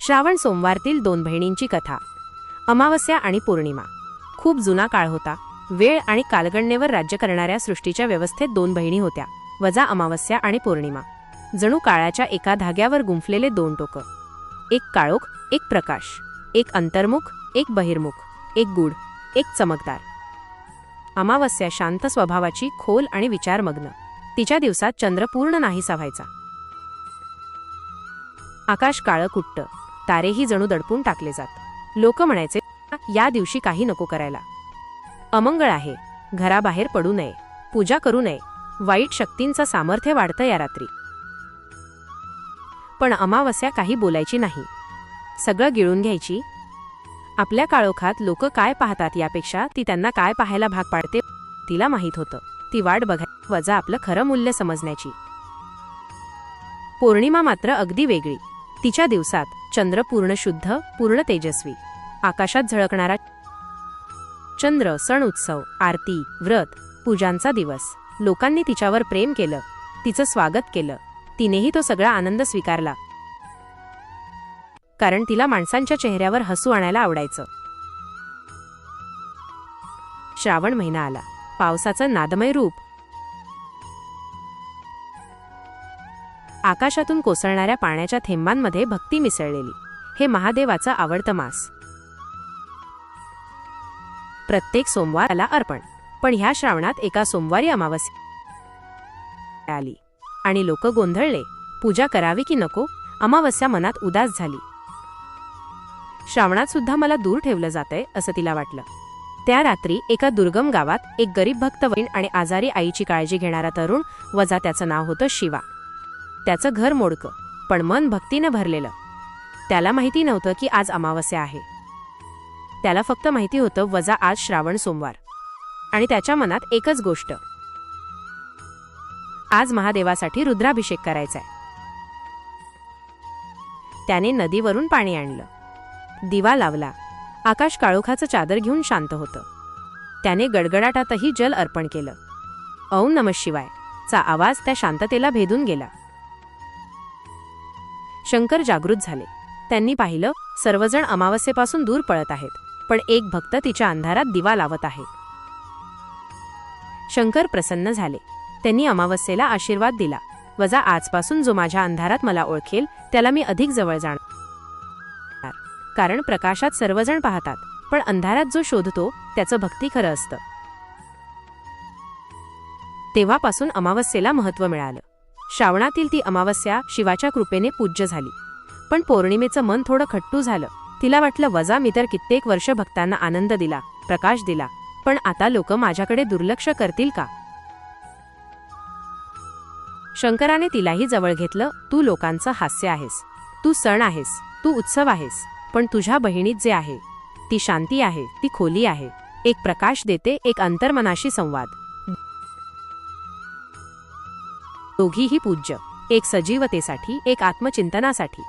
श्रावण सोमवारतील दोन बहिणींची कथा. अमावस्या आणि पौर्णिमा. खूप जुना काळ होता. वेळ आणि कालगणनेवर राज्य करणाऱ्या सृष्टीच्या व्यवस्थेत दोन बहिणी होत्या वजा अमावस्या आणि पौर्णिमा. जणू काळाच्या एका धाग्यावर गुंफलेले दोन टोकं. एक काळोख एक प्रकाश. एक अंतर्मुख एक बहिर्मुख. एक गूढ एक चमकदार. अमावस्या शांत स्वभावाची खोल आणि विचारमग्न. तिच्या दिवसात चंद्र पूर्ण नाहीसा व्हायचा. आकाश काळं कुट्ट. तारेही जणू दडपून टाकले जात. लोक म्हणायचे या दिवशी काही नको करायला. अमंगळ आहे. घराबाहेर पडू नये. पूजा करू नये. वाईट शक्तींचं सामर्थ्य वाढतं या रात्री. पण अमावस्या काही बोलायची नाही. सगळं गिळून घ्यायची. आपल्या काळोखात लोक काय पाहतात यापेक्षा ती त्यांना काय पाहायला भाग पाडते तिला माहीत होतं. ती वाट बघाय वजा आपलं खरं मूल्य समजण्याची. पौर्णिमा मात्र अगदी वेगळी. तिच्या दिवसात चंद्र पूर्ण शुद्ध पूर्ण तेजस्वी. आकाशात झळकणारा चंद्र सण उत्सव आरती व्रत पूजांचा दिवस. लोकांनी तिच्यावर प्रेम केलं तिचं स्वागत केलं. तिनेही तो सगळा आनंद स्वीकारला. कारण तिला माणसांच्या चेहऱ्यावर हसू आणायला आवडायचं. श्रावण महिना आला. पावसाचं नादमय रूप आकाशातून कोसळणाऱ्या पाण्याच्या थेंबांमध्ये भक्ती मिसळलेली. हे महादेवाचं आवडतं मास. प्रत्येक सोमवाराला अर्पण. पण ह्या श्रावणात एका सोमवारी अमावस्या आली. आणि लोक गोंधळले. पूजा करावी की नको? अमावस्या मनात उदास झाली. श्रावणात सुद्धा मला दूर ठेवलं जातंय असं तिला वाटलं. त्या रात्री एका दुर्गम गावात एक गरीब भक्तवैन आणि आजारी आईची काळजी घेणारा तरुण वजा त्याचं नाव होतं शिवा. त्याचं घर मोडकं पण मन भक्तीनं भरलेलं. त्याला माहिती नव्हतं की आज अमावस्या आहे. त्याला फक्त माहिती होतं वजा आज श्रावण सोमवार. आणि त्याच्या मनात एकच गोष्ट. आज महादेवासाठी रुद्राभिषेक करायचाय. त्याने नदीवरून पाणी आणलं. दिवा लावला. आकाश काळोखाचं चादर घेऊन शांत होतं. त्याने गडगडाटातही जल अर्पण केलं. औ नम शिवाय चा आवाज त्या शांततेला भेदून गेला. शंकर जागृत झाले. त्यांनी पाहिलं सर्वजण अमावस्येपासून दूर पळत आहेत पण एक भक्त तिच्या अंधारात दिवा लावत आहे. शंकर प्रसन्न झाले. त्यांनी अमावस्येला आशीर्वाद दिला. वजा आजपासून जो माझ्या अंधारात मला ओळखेल त्याला मी अधिक जवळ जाणार. कारण प्रकाशात सर्वजण पाहतात पण अंधारात जो शोधतो त्याचं भक्ती खरं असतं. तेव्हापासून अमावस्येला महत्त्व मिळालं. श्रावणातील ती अमावस्या शिवाच्या कृपेने पूज्य झाली. पण पौर्णिमेचं मन थोडं खट्टू झालं. तिला वाटलं वजा मी तर कित्येक वर्ष भक्तांना आनंद दिला प्रकाश दिला. पण आता लोक माझ्याकडे दुर्लक्ष करतील का? शंकराने तिलाही जवळ घेतलं तू लोकांचं हास्य आहेस. तू सण आहेस. तू उत्सव आहेस. पण तुझ्या बहिणीत जे आहे ती शांती आहे ती खोली आहे. एक प्रकाश देते एक अंतर्मनाशी संवाद. दोघीही पूज्य एक सजीवतेसाठी एक आत्मचिंतनासाठी.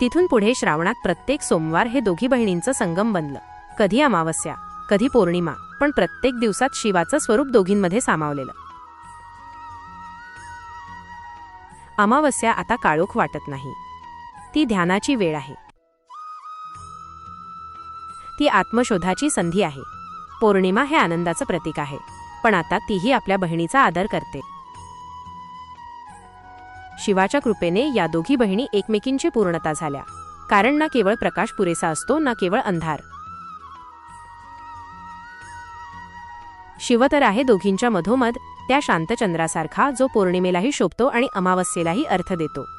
तिथून पुढे श्रावणात प्रत्येक सोमवार हे दोघी बहिणींचं संगम बनलं. कधी अमावस्या कधी पौर्णिमा पण प्रत्येक दिवसात शिवाचं स्वरूप दोघींमध्ये सामावलेलं. अमावस्या आता काळोख वाटत नाही. ती ध्यानाची वेळ आहे. ती आत्मशोधाची संधी आहे. पौर्णिमा हे आनंदाचं प्रतीक आहे. पण आता तीही आपल्या बहिणीचा आदर करते. शिवाच्या कृपेने या दोघी बहिणी एकमेकींची पूर्णता झाल्या. कारण ना केवळ प्रकाश पुरेसा असतो ना केवळ अंधार. शिव तर आहे दोघींच्या मधोमध त्या शांतचंद्रासारखा जो पौर्णिमेलाही शोभतो आणि अमावस्येलाही अर्थ देतो.